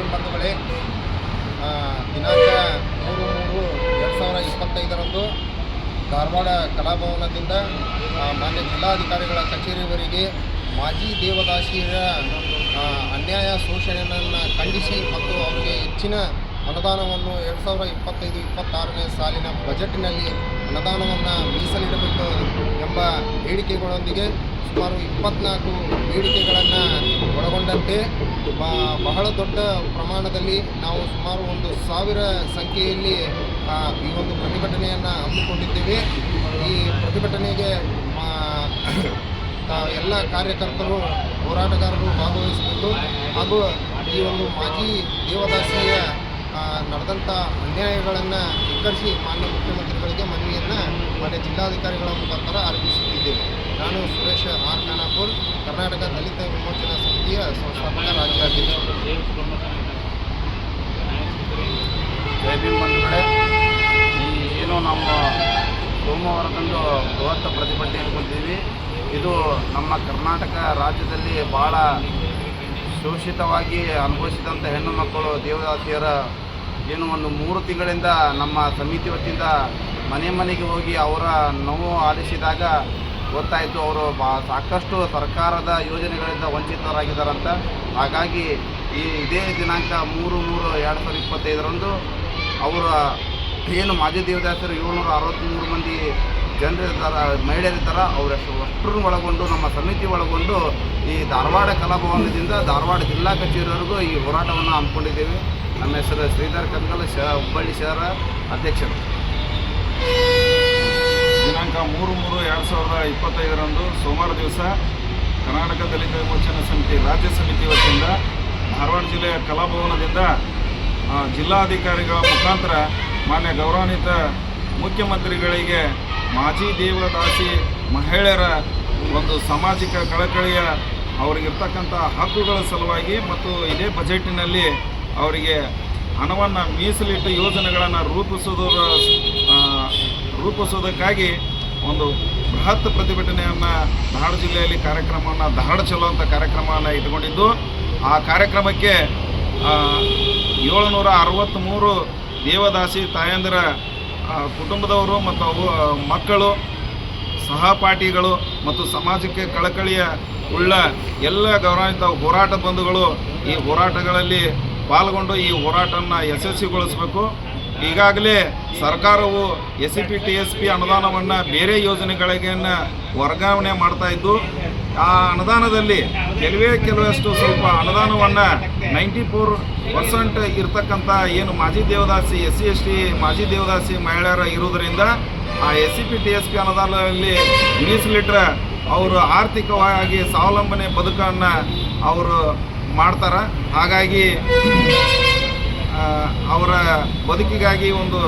ಭೀಮ್ ಬಂಧುಗಳೇ ದಿನಾಂಕ ಮೂರು ಮೂರು ಎರಡು ಸಾವಿರ ಇಪ್ಪತ್ತೈದರಂದು ಧಾರವಾಡ ಕಲಾಭವನದಿಂದ ಮಾನ್ಯ ಜಿಲ್ಲಾಧಿಕಾರಿಗಳ ಕಚೇರಿವರೆಗೆ ಮಾಜಿ ದೇವದಾಸಿಯರ ಅನ್ಯಾಯ ಶೋಷಣೆಯನ್ನು ಖಂಡಿಸಿ ಮತ್ತು ಅವರಿಗೆ ಹೆಚ್ಚಿನ ಅನುದಾನವನ್ನು ಎರಡು ಸಾವಿರದ ಇಪ್ಪತ್ತೈದು, ಇಪ್ಪತ್ತಾರನೇ ಸಾಲಿನ ಬಜೆಟ್ನಲ್ಲಿ ಅನುದಾನವನ್ನು ಮೀಸಲಿಡಬೇಕು ಎಂಬ ಬೇಡಿಕೆಗಳೊಂದಿಗೆ ಸುಮಾರು ಇಪ್ಪತ್ನಾಲ್ಕು ಬೇಡಿಕೆಗಳನ್ನು ಒಳಗೊಂಡಂತೆ ಬಹಳ ದೊಡ್ಡ ಪ್ರಮಾಣದಲ್ಲಿ ನಾವು ಸುಮಾರು ಒಂದು ಸಾವಿರ ಸಂಖ್ಯೆಯಲ್ಲಿ ಈ ಒಂದು ಪ್ರತಿಭಟನೆಯನ್ನು ಹಮ್ಮಿಕೊಂಡಿದ್ದೇವೆ. ಈ ಪ್ರತಿಭಟನೆಗೆ ಎಲ್ಲ ಕಾರ್ಯಕರ್ತರು, ಹೋರಾಟಗಾರರು ಭಾಗವಹಿಸಬೇಕು. ಹಾಗೂ ಈ ಒಂದು ಮಾಜಿ ದೇವದಾಸಿಯ ನಡೆದಂಥ ಅನ್ಯಾಯಗಳನ್ನು ಧಿಕ್ಕರಿಸಿ ಮಾನ್ಯ ಮುಖ್ಯಮಂತ್ರಿಗಳಿಗೆ ಮನವಿಯನ್ನು ಮಾನ್ಯ ಜಿಲ್ಲಾಧಿಕಾರಿಗಳ ಮುಖಾಂತರ ಅರ್ಪಿಸುತ್ತಿದ್ದೇವೆ ನಾನು ಸುರೇಶ್ ಆರ್ ಖಾನಾಪುರ್, ಕರ್ನಾಟಕ ದಲಿತ ವಿಮೋಚನಾ ಸಮಿತಿಯ ಸಂಸ್ಥಾಪಕ ರಾಜ್ಯಾಧ್ಯಕ್ಷ. ಬಂಧುಗಳೇ ಏನು ನಮ್ಮ ಸೋಮವಾರದಂದು ಬೃಹತ್ ಪ್ರತಿಭಟನೆ ಬಂದಿದ್ದೀವಿ ಇದು ನಮ್ಮ ಕರ್ನಾಟಕ ರಾಜ್ಯದಲ್ಲಿ ಭಾಳ ಶೋಷಿತವಾಗಿ ಅನುಭವಿಸಿದಂಥ ಹೆಣ್ಣು ಮಕ್ಕಳು ದೇವದಾಸಿಯರ ಏನು ಒಂದು ಮೂರು ತಿಂಗಳಿಂದ ನಮ್ಮ ಸಮಿತಿ ವತಿಯಿಂದ ಮನೆ ಮನೆಗೆ ಹೋಗಿ ಅವರ ನೋವು ಆಲಿಸಿದಾಗ ಗೊತ್ತಾಯಿತು ಅವರು ಬಾ ಸಾಕಷ್ಟು ಸರ್ಕಾರದ ಯೋಜನೆಗಳಿಂದ ವಂಚಿತರಾಗಿದ್ದಾರಂತ. ಹಾಗಾಗಿ ಈ ಇದೇ ದಿನಾಂಕ ಮೂರು ಮೂರು ಎರಡು ಸಾವಿರದ ಇಪ್ಪತ್ತೈದರಂದು ಅವರ ಏನು ಮಾಜಿ ದೇವದಾಸರು ಏಳ್ನೂರ ಅರವತ್ತ್ಮೂರು ಮಂದಿ ಜನರಿರ್ತಾರ ಥರ ಅವರಷ್ಟು ಅಷ್ಟರನ್ನು ಒಳಗೊಂಡು, ನಮ್ಮ ಸಮಿತಿ ಒಳಗೊಂಡು ಈ ಧಾರವಾಡ ಕಲಾಭವನದಿಂದ ಧಾರವಾಡ ಜಿಲ್ಲಾ ಕಚೇರಿವರೆಗೂ ಈ ಹೋರಾಟವನ್ನು ಹಮ್ಮಿಕೊಂಡಿದ್ದೇವೆ. ನಮ್ಮ ಹೆಸರು ಶ್ರೀಧರ್ ಕಂಗಲ್ ಶ, ಹುಬ್ಬಳ್ಳಿ ಶಹರ ಅಧ್ಯಕ್ಷರು. ದಿನಾಂಕ ಮೂರು ಮೂರು ಎರಡು ಸಾವಿರದ ಇಪ್ಪತ್ತೈದರಂದು ಸೋಮವಾರ ದಿವಸ ಕರ್ನಾಟಕ ದಲಿತ ವಿಮೋಚನಾ ಸಮಿತಿ, ರಾಜ್ಯ ಸಮಿತಿ ವತಿಯಿಂದ ಧಾರವಾಡ ಜಿಲ್ಲೆಯ ಕಲಾಭವನದಿಂದ ಜಿಲ್ಲಾಧಿಕಾರಿಗಳ ಮುಖಾಂತರ ಮಾನ್ಯ ಗೌರವಾನ್ವಿತ ಮುಖ್ಯಮಂತ್ರಿಗಳಿಗೆ ಮಾಜಿ ದೇವದಾಸಿ ಮಹಿಳೆಯರ ಒಂದು ಸಾಮಾಜಿಕ ಕಳಕಳಿಯ ಅವರಿಗಿರ್ತಕ್ಕಂಥ ಹಕ್ಕುಗಳ ಸಲುವಾಗಿ ಮತ್ತು ಇದೇ ಬಜೆಟ್ನಲ್ಲಿ ಅವರಿಗೆ ಹಣವನ್ನು ಮೀಸಲಿಟ್ಟು ಯೋಜನೆಗಳನ್ನು ರೂಪಿಸೋದರ ರೂಪಿಸೋದಕ್ಕಾಗಿ ಒಂದು ಬೃಹತ್ ಪ್ರತಿಭಟನೆಯನ್ನು ಧಾರವಾಡ ಜಿಲ್ಲೆಯಲ್ಲಿ ಕಾರ್ಯಕ್ರಮವನ್ನು ಧಾರವಾಡ ಚಲೋ ಅಂತ ಕಾರ್ಯಕ್ರಮವನ್ನು ಇಟ್ಕೊಂಡಿದ್ದು ಆ ಕಾರ್ಯಕ್ರಮಕ್ಕೆ ಏಳುನೂರ ಅರವತ್ತ್ಮೂರು ದೇವದಾಸಿ ತಾಯಂದಿರ ಕುಟುಂಬದವರು ಮತ್ತು ಅವು ಮಕ್ಕಳು, ಸಹಪಾಠಿಗಳು ಮತ್ತು ಸಮಾಜಕ್ಕೆ ಕಳಕಳಿಯ ಉಳ್ಳ ಎಲ್ಲ ಗೌರವಾನ್ವಿತ ಹೋರಾಟ ಬಂಧುಗಳು ಈ ಹೋರಾಟಗಳಲ್ಲಿ ಪಾಲ್ಗೊಂಡು ಈ ಹೋರಾಟವನ್ನು ಯಶಸ್ವಿಗೊಳಿಸಬೇಕು. ಈಗಾಗಲೇ ಸರ್ಕಾರವು S C P, T S P ಅನುದಾನವನ್ನು ಬೇರೆ ಯೋಜನೆಗಳಿಗೆ ವರ್ಗಾವಣೆ ಮಾಡ್ತಾ ಇದ್ದು ಆ ಅನುದಾನದಲ್ಲಿ ಕೆಲವೇ ಕೆಲವಷ್ಟು ಸ್ವಲ್ಪ ಅನುದಾನವನ್ನು ನೈಂಟಿ ಫೋರ್ ಪರ್ಸೆಂಟ್ ಇರ್ತಕ್ಕಂಥ ಏನು ಮಾಜಿ devadasi S C S T ಮಾಜಿ ದೇವದಾಸಿ ಮಹಿಳೆಯರ ಇರುವುದರಿಂದ ಆ S C P T S P ಅನುದಾನದಲ್ಲಿ ಮೀಸಲಿಟ್ರೆ ಅವರು ಆರ್ಥಿಕವಾಗಿ ಸ್ವಾವಲಂಬನೆ ಬದುಕನ್ನು ಅವರು ಮಾಡ್ತಾರೆ. ಹಾಗಾಗಿ ಅವರ ಬದುಕಿಗಾಗಿ ಒಂದು